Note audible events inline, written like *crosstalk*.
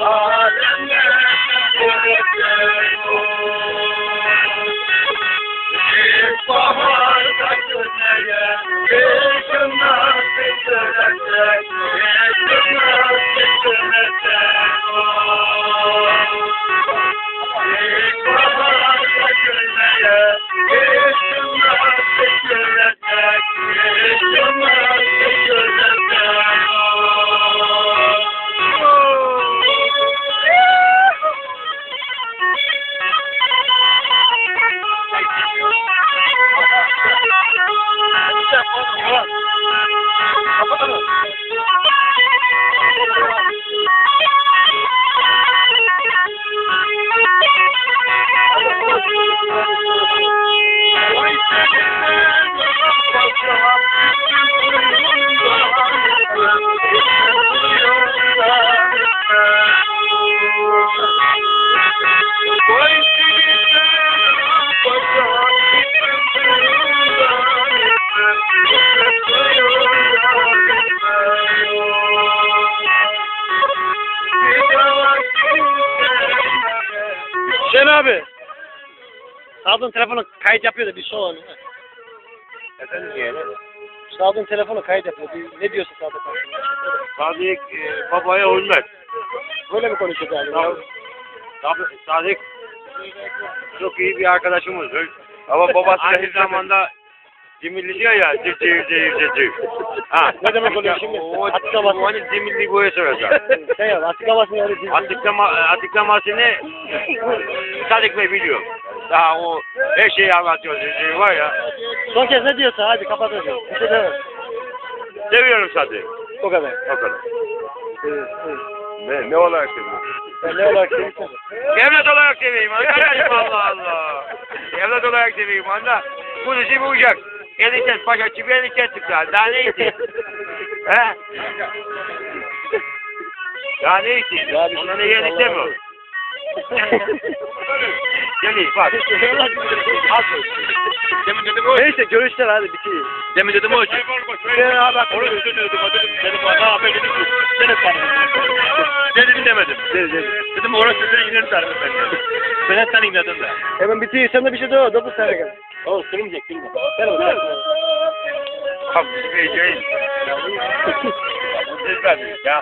görecek, alemler görecek o. İlkbaharda güneye, ışınlar titrecek, ışınlar Hüseyin abi. Sadık'ın telefonu kayıt yapıyor da bir şey soralım. Efendim yeğenim? Sadık'ın telefonu kayıt yapıyor. Bir, ne diyorsun Sadık abi? Sadık e, babaya hürmet. Böyle mi konuşuyor yani? Tabii. Sadık çok iyi bir arkadaşımızdır. Ama *laughs* babası aynı zamanda Cimilli diyor ya, cır cır cır cır cır. Ha. Ne demek oluyor şimdi? O, Açıklaması. hani Cimilli boya soracak. *laughs* şey ya açıklamasını yani. Açıklama, açıklamasını Sadık Bey biliyor. Daha o her şeyi anlatıyor. Cır cır var ya. Son kez ne diyorsun? Hadi kapatalım. Bir şey deme. Seviyorum Sadık. O kadar. O kadar. Evet, evet. Ne, ne olarak seviyorum? Ben ne olarak seviyorsun? Evlat olarak seveyim arkadaşım Allah Allah. Evlat olarak seveyim anda. Bu işi bulacak. Enişte paşa çivi enişte çıkar. Daha ne için? He? Daha ne için? Ya bir şey Ona ne değil, enişte mi? o? bak. Az. Demin dedim o. Neyse görüşler hadi bitir. Demin dedim o. Ya abi bak. Orası dönüyordum. Dedim bana haber dedim Dedi dedi. Dedim orası seni ileri tanıdım ben. Ben hep tanıyım dedim de. Hemen bitir. Sen de bir şey de dokuz tane gel. Oğlum sürümcek bilme. Gel oğlum. Kalk bir şey. Ya.